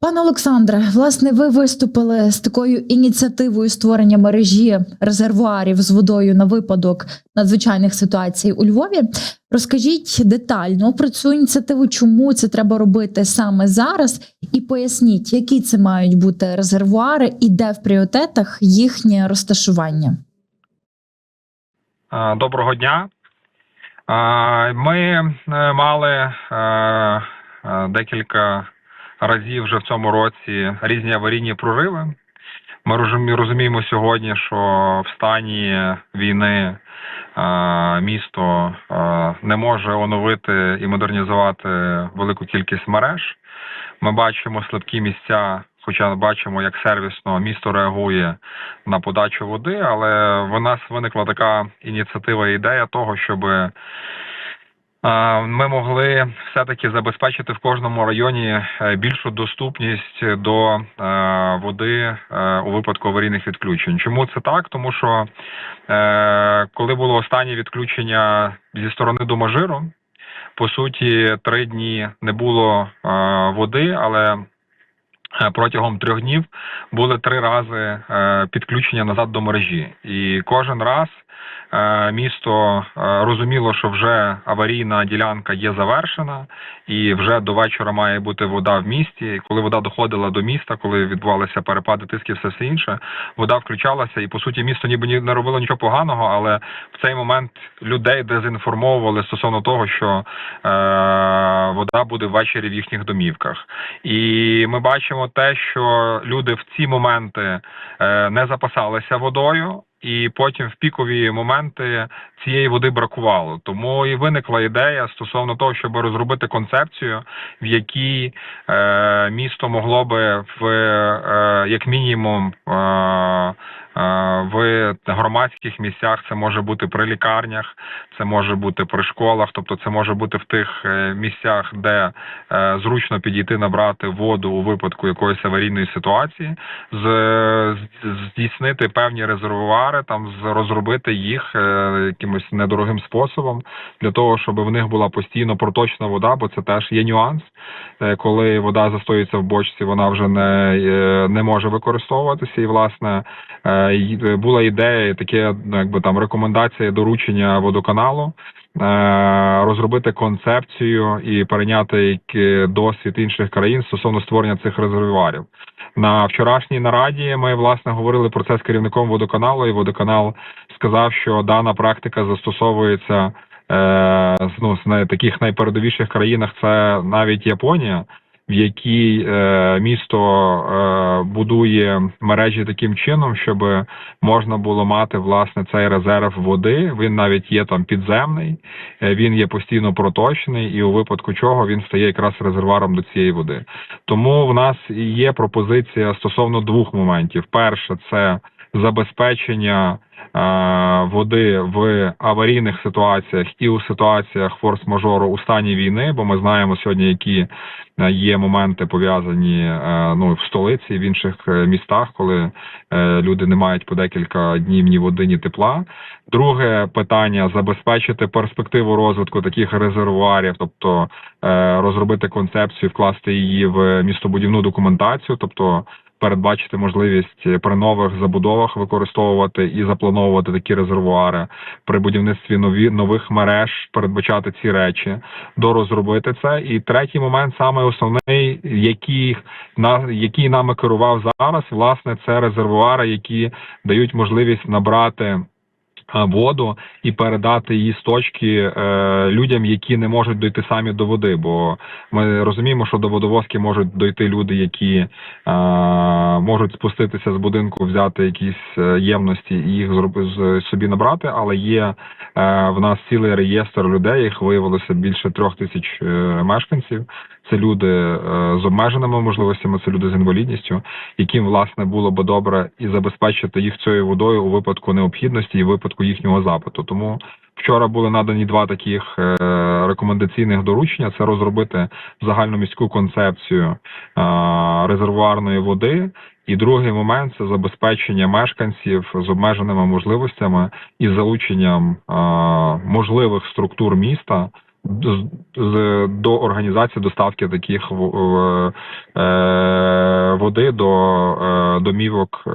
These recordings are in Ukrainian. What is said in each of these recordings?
Пане Олександре, власне, ви виступили з такою ініціативою створення мережі резервуарів з водою на випадок надзвичайних ситуацій у Львові. Розкажіть детально про цю ініціативу, чому це треба робити саме зараз, і поясніть, які це мають бути резервуари і де в пріоритетах їхнє розташування. Доброго дня. Ми е, мали е, е, декілька разів вже в цьому році різні аварійні прориви. Ми розуміємо сьогодні, що в стані війни е, місто е, не може оновити і модернізувати велику кількість мереж. Ми бачимо слабкі місця, хоча бачимо, як сервісно місто реагує на подачу води, але в нас виникла така ініціатива і ідея того, щоб ми могли все-таки забезпечити в кожному районі е, більшу доступність до е, води е, у випадку аварійних відключень. Чому це так? Тому що коли було останнє відключення зі сторони Доможиру, по суті, три дні не було води, але протягом трьох днів були три рази е, підключення назад до мережі, і кожен раз е, місто е, розуміло, що вже аварійна ділянка є завершена, і вже до вечора має бути вода в місті. І коли вода доходила до міста, коли відбувалися перепади тисків, все все інше, вода включалася, і по суті місто ніби ні- не робило нічого поганого, але в цей момент людей дезінформовували стосовно того, що е, вода буде ввечері в їхніх домівках. І ми бачимо те, що люди в ці моменти е, не запасалися водою. І потім в пікові моменти цієї води бракувало. Тому і виникла ідея стосовно того, щоб розробити концепцію, в якій е, місто могло би в е, як мінімум е, в громадських місцях, це може бути при лікарнях, це може бути при школах, тобто це може бути в тих е, місцях, де е, зручно підійти набрати воду у випадку якоїсь аварійної ситуації, здійснити певні резервуари, там розробити їх е, якимось недорогим способом для того, щоб в них була постійно проточна вода, бо це теж є нюанс. Е, Коли вода застоюється в бочці, вона вже не, е, не може використовуватися. І власне е, була ідея, таке ну, якби там рекомендація доручення водоканалу. е, Розробити концепцію і перейняти досвід інших країн стосовно створення цих резервуарів. На вчорашній нараді ми власне говорили про це з керівником водоканалу, і водоканал сказав, що дана практика застосовується е, ну, з таких найпередовіших країнах. Це навіть Японія, в якій е, місто е, будує мережі таким чином, щоб можна було мати власне цей резерв води. Він навіть є там підземний, е, він є постійно проточний, і у випадку чого він стає якраз резервуаром до цієї води. Тому в нас є пропозиція стосовно двох моментів: перше це забезпечення води в аварійних ситуаціях і у ситуаціях форс-мажору у стані війни, бо ми знаємо сьогодні, які е, є моменти пов'язані е, ну в столиці в інших е, містах, коли е, люди не мають по декілька днів ні води, ні тепла. Друге питання забезпечити перспективу розвитку таких резервуарів, тобто е, розробити концепцію, вкласти її в містобудівну документацію, тобто передбачити можливість при нових забудовах використовувати і заплановувати такі резервуари при будівництві нові нових мереж, передбачати ці речі, дорозробити це. І третій момент, саме основний, який на який нами керував зараз, власне, це резервуари, які дають можливість набрати. Е, Воду і передати її з точки е, людям, які не можуть дойти самі до води. Бо ми розуміємо, що до водовозки можуть дойти люди, які е, можуть спуститися з будинку, взяти якісь ємності і їх собі набрати. Але є в нас цілий реєстр людей, їх виявилося більше трьох тисяч мешканців. Це люди е, з обмеженими можливостями, це люди з інвалідністю, яким власне було би добре і забезпечити їх цією водою у випадку необхідності і випадку їхнього запиту. Тому вчора були надані два таких е, рекомендаційних доручення: це розробити загальноміську концепцію е, резервуарної води. І другий момент це забезпечення мешканців з обмеженими можливостями і залученням можливих структур міста до організації доставки таких е, води до е, домівок е,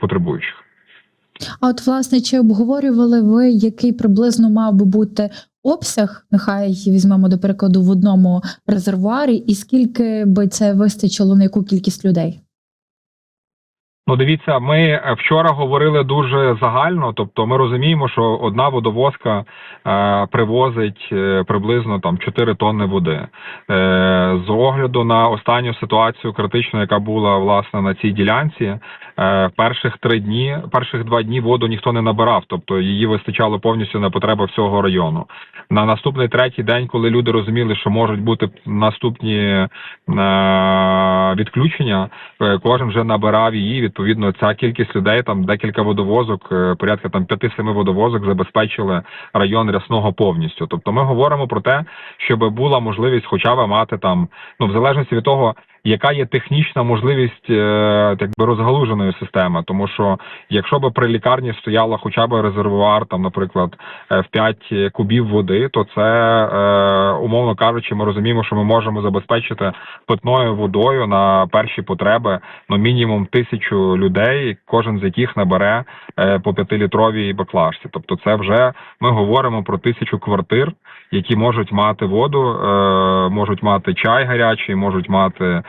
потребуючих. А от власне чи обговорювали ви, який приблизно мав би бути обсяг? Нехай візьмемо до прикладу в одному резервуарі, і скільки би це вистачило на яку кількість людей? Ну, дивіться, ми е, вчора говорили дуже загально. Тобто, ми розуміємо, що одна водовозка е, привозить е, приблизно там 4 тонни води. Е, з огляду на останню ситуацію критичну, яка була власне на цій ділянці, е, перших три дні, перших два дні воду ніхто не набирав, тобто її вистачало повністю на потреби всього району. На наступний третій день, коли люди розуміли, що можуть бути наступні е, відключення, е, кожен вже набирав її. Відповідно, ця кількість людей, там декілька водовозок, е, порядка там 5-7 водовозок забезпечили район рясного повністю. Тобто, ми говоримо про те, щоб була можливість, хоча б мати там, ну в залежності від того. Яка є технічна можливість е, так би розгалуженої системи, тому що якщо би при лікарні стояла хоча б резервуар, там, наприклад, е, в 5 кубів води, то це е, умовно кажучи, ми розуміємо, що ми можемо забезпечити питною водою на перші потреби ну мінімум тисячу людей, кожен з яких набере е, по п'ятилітровій баклажці. Тобто, це вже ми говоримо про тисячу квартир, які можуть мати воду, можуть мати чай гарячий, можуть мати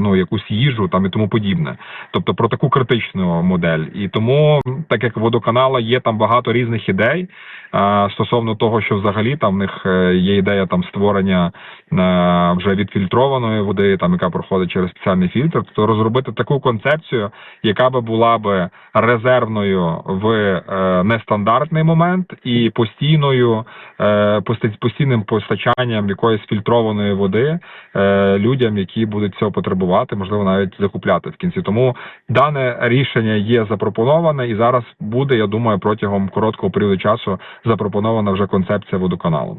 ну якусь їжу там і тому подібне. Тобто про таку критичну модель. І тому, так як водоканала є там багато різних ідей е, стосовно того, що взагалі там в них е, є ідея там створення е, вже відфільтрованої води, там яка проходить через спеціальний фільтр, то розробити таку концепцію, яка би була би резервною в е, нестандартний момент і постійною е, постійним постачанням якоїсь фільтрованої води е, людям, які будуть цього потребувати, можливо, навіть закупляти в кінці. Тому дане рішення є запропоноване, і зараз буде, я думаю, протягом короткого періоду часу запропонована вже концепція водоканалу.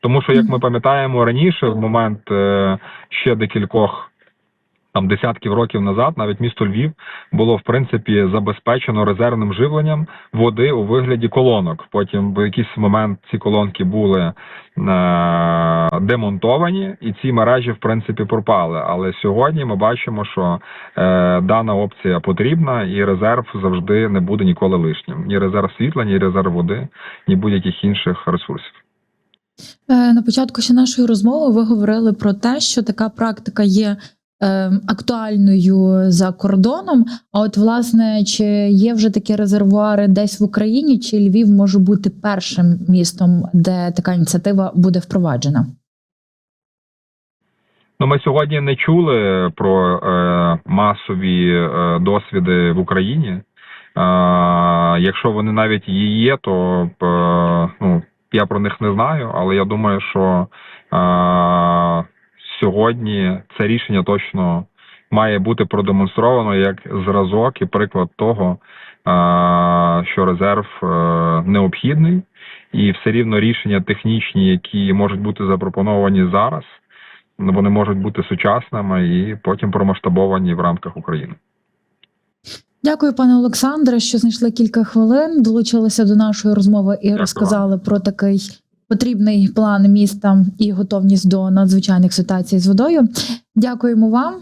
Тому що, як ми пам'ятаємо раніше, в момент е, ще декількох там десятків років назад, навіть місто Львів було в принципі забезпечено резервним живленням води у вигляді колонок. Потім в якийсь момент ці колонки були е, демонтовані, і ці мережі в принципі пропали. Але сьогодні ми бачимо, що е, дана опція потрібна, і резерв завжди не буде ніколи лишнім. Ні резерв світла, ні резерв води, ні будь-яких інших ресурсів. Е, На початку ще нашої розмови ви говорили про те, що така практика є е, актуальною за кордоном. А от, власне, чи є вже такі резервуари десь в Україні, чи Львів може бути першим містом, де така ініціатива буде впроваджена? Ну, ми сьогодні не чули про е, масові е, досвіди в Україні. Е, якщо вони навіть і є, то е, ну, я про них не знаю, але я думаю, що е, сьогодні це рішення точно має бути продемонстровано як зразок і приклад того, е, що резерв е, необхідний, і все рівно рішення технічні, які можуть бути запропоновані зараз. Вони можуть бути сучасними і потім промасштабовані в рамках України. Дякую, пане Олександре, що знайшли кілька хвилин, долучилися до нашої розмови і Дякую розказали про такий потрібний план міста і готовність до надзвичайних ситуацій з водою. Дякуємо вам.